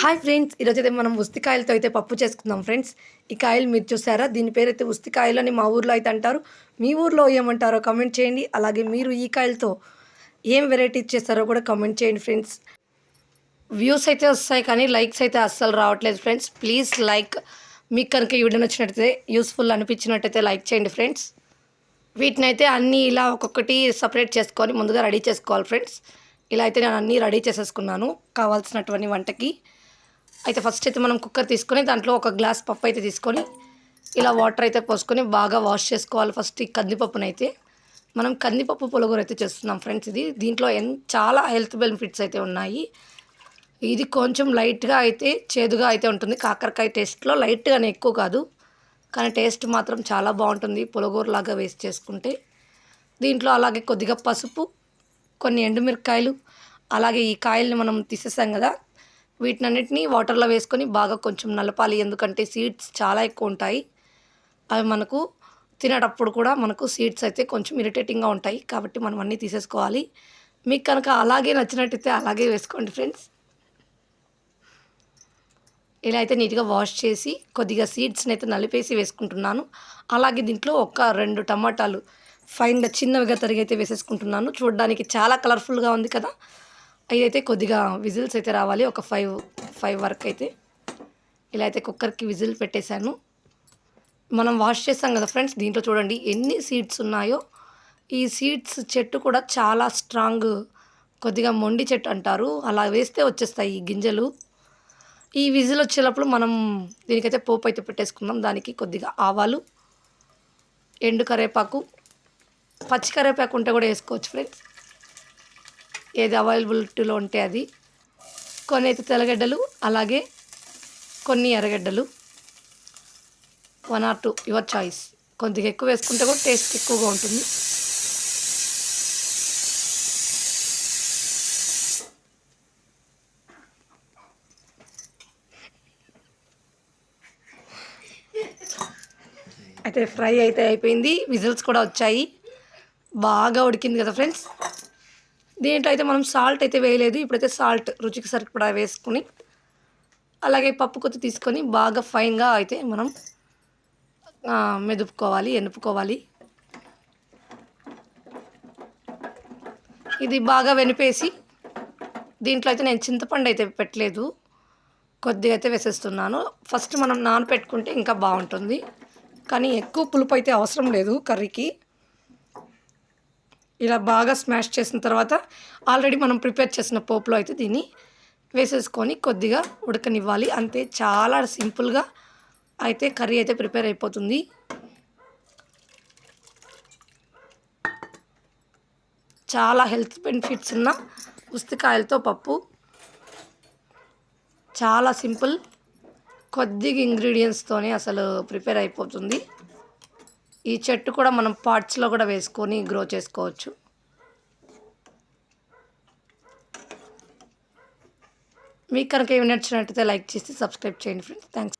Hi friends ఈరోజు అయితే మనం ఉస్తికాయలతో అయితే పప్పు చేసుకుందాం ఫ్రెండ్స్ ఈ కాయలు మీరు చూసారా? దీని పేరు అయితే ఉస్తికాయలు అని మా ఊర్లో అయితే అంటారు. మీ ఊర్లో ఏమంటారో కమెంట్ చేయండి. అలాగే మీరు ఈ కాయలతో ఏం వెరైటీస్ చేస్తారో కూడా కమెంట్ చేయండి ఫ్రెండ్స్ వ్యూస్ అయితే వస్తాయి కానీ లైక్స్ అయితే అస్సలు రావట్లేదు ఫ్రెండ్స్ ప్లీజ్ లైక్ మీకు కనుక ఈ వీడియో నచ్చినట్టయితే యూస్ఫుల్ అనిపించినట్టయితే లైక్ చేయండి ఫ్రెండ్స్ వీటిని అయితే అన్నీ ఇలా ఒక్కొక్కటి సపరేట్ చేసుకొని ముందుగా రెడీ చేసుకోవాలి ఫ్రెండ్స్ ఇలా అయితే నేను అన్నీ రెడీ చేసేసుకున్నాను. కావాల్సినటువంటి వంటకి అయితే ఫస్ట్ అయితే మనం కుక్కర్ తీసుకొని దాంట్లో ఒక గ్లాస్ పప్పు అయితే తీసుకొని ఇలా వాటర్ అయితే పోసుకొని బాగా వాష్ చేసుకోవాలి ఫస్ట్ ఈ కందిపప్పునైతే. అయితే మనం కందిపప్పు పులగూర అయితే చేస్తున్నాం ఫ్రెండ్స్ ఇది. దీంట్లో ఎన్ చాలా హెల్త్ బెనిఫిట్స్ అయితే ఉన్నాయి. ఇది కొంచెం లైట్గా అయితే చేదుగా అయితే ఉంటుంది. కాకరకాయ టేస్ట్లో లైట్గానే ఎక్కువ కాదు. కానీ టేస్ట్ మాత్రం చాలా బాగుంటుంది పులగూరలాగా వేస్ట్ చేసుకుంటే. దీంట్లో అలాగే కొద్దిగా పసుపు కొన్ని ఎండుమిరకాయలు అలాగే ఈ కాయల్ని మనం తీసేసాం కదా వీటినన్నిటిని వాటర్లో వేసుకొని బాగా కొంచెం నలపాలి. ఎందుకంటే సీడ్స్ చాలా ఎక్కువ ఉంటాయి. అవి మనకు తినేటప్పుడు కూడా మనకు సీడ్స్ అయితే కొంచెం ఇరిటేటింగ్గా ఉంటాయి. కాబట్టి మనం అన్నీ తీసేసుకోవాలి. మీకు కనుక అలాగే నచ్చినట్టయితే అలాగే వేసుకోండి ఫ్రెండ్స్. ఇలా అయితే నీట్గా వాష్ చేసి కొద్దిగా సీడ్స్ని అయితే నలిపేసి వేసుకుంటున్నాను. అలాగే దీంట్లో ఒక రెండు టమాటాలు ఫైన్గా చిన్నవిగా తరిగి అయితే వేసేసుకుంటున్నాను. చూడడానికి చాలా కలర్ఫుల్గా ఉంది కదా. అయితే కొద్దిగా విజిల్స్ అయితే రావాలి. ఒక ఫైవ్ ఫైవ్ వరకు అయితే. ఇలా అయితే కుక్కర్కి విజిల్ పెట్టేశాను. మనం వాష్ చేస్తాం కదా ఫ్రెండ్స్ దీంట్లో చూడండి ఎన్ని సీడ్స్ ఉన్నాయో. ఈ సీడ్స్ చెట్టు కూడా చాలా స్ట్రాంగ్ కొద్దిగా మొండి చెట్టు అంటారు. అలా వేస్తే వచ్చేస్తాయి ఈ గింజలు. ఈ విజిల్ వచ్చేటప్పుడు మనం దీనికైతే పోపు అయితే పెట్టేసుకుందాం. దానికి కొద్దిగా ఆవాలు ఎండు కరేపాకు పచ్చి కరేపాకు ఉంటే కూడా వేసుకోవచ్చు ఫ్రెండ్స్. ఏది అవైలబిలిటీలో ఉంటే అది. కొన్ని అయితే తెల్లగడ్డలు అలాగే కొన్ని ఎర్రగడ్డలు. One or two your choice. కొద్దిగా ఎక్కువ వేసుకుంటే కూడా టేస్ట్ ఎక్కువగా ఉంటుంది. అయితే ఫ్రై అయితే అయిపోయింది. విజిల్స్ కూడా వచ్చాయి. బాగా ఉడికింది కదా ఫ్రెండ్స్? దీంట్లో అయితే మనం సాల్ట్ అయితే వేయలేదు. ఇప్పుడైతే సాల్ట్ రుచికి సరిపడా వేసుకుని అలాగే పప్పు కొత్తి తీసుకొని బాగా ఫైన్గా అయితే మనం మెదుపుకోవాలి ఎనుపుకోవాలి. ఇది బాగా వెనిపేసి దీంట్లో అయితే నేను చింతపండు అయితే పెట్టలేదు. కొద్దిగా అయితే వేసేస్తున్నాను. ఫస్ట్ మనం నానపెట్టుకుంటే ఇంకా బాగుంటుంది. కానీ ఎక్కువ పులుపు అయితే అవసరం లేదు కర్రీకి. ఇలా బాగా స్మాష్ చేసిన తర్వాత ఆల్రెడీ మనం ప్రిపేర్ చేసిన పోపులో అయితే దీన్ని వేసేసుకొని కొద్దిగా ఉడకనివ్వాలి. అంతే చాలా సింపుల్గా అయితే కర్రీ అయితే ప్రిపేర్ అయిపోతుంది. చాలా హెల్త్ బెనిఫిట్స్ ఉన్న ఉస్తికాయలతో పప్పు. చాలా సింపుల్ కొద్దిగా ఇంగ్రీడియంట్స్తోనే అసలు ప్రిపేర్ అయిపోతుంది. ఈ చెట్టు కూడా మనం పాట్స్లో కూడా వేసుకొని గ్రో చేసుకోవచ్చు. మీకు కనుక ఏమి నచ్చినట్టయితే లైక్ చేసి సబ్స్క్రైబ్ చేయండి ఫ్రెండ్స్ థ్యాంక్స్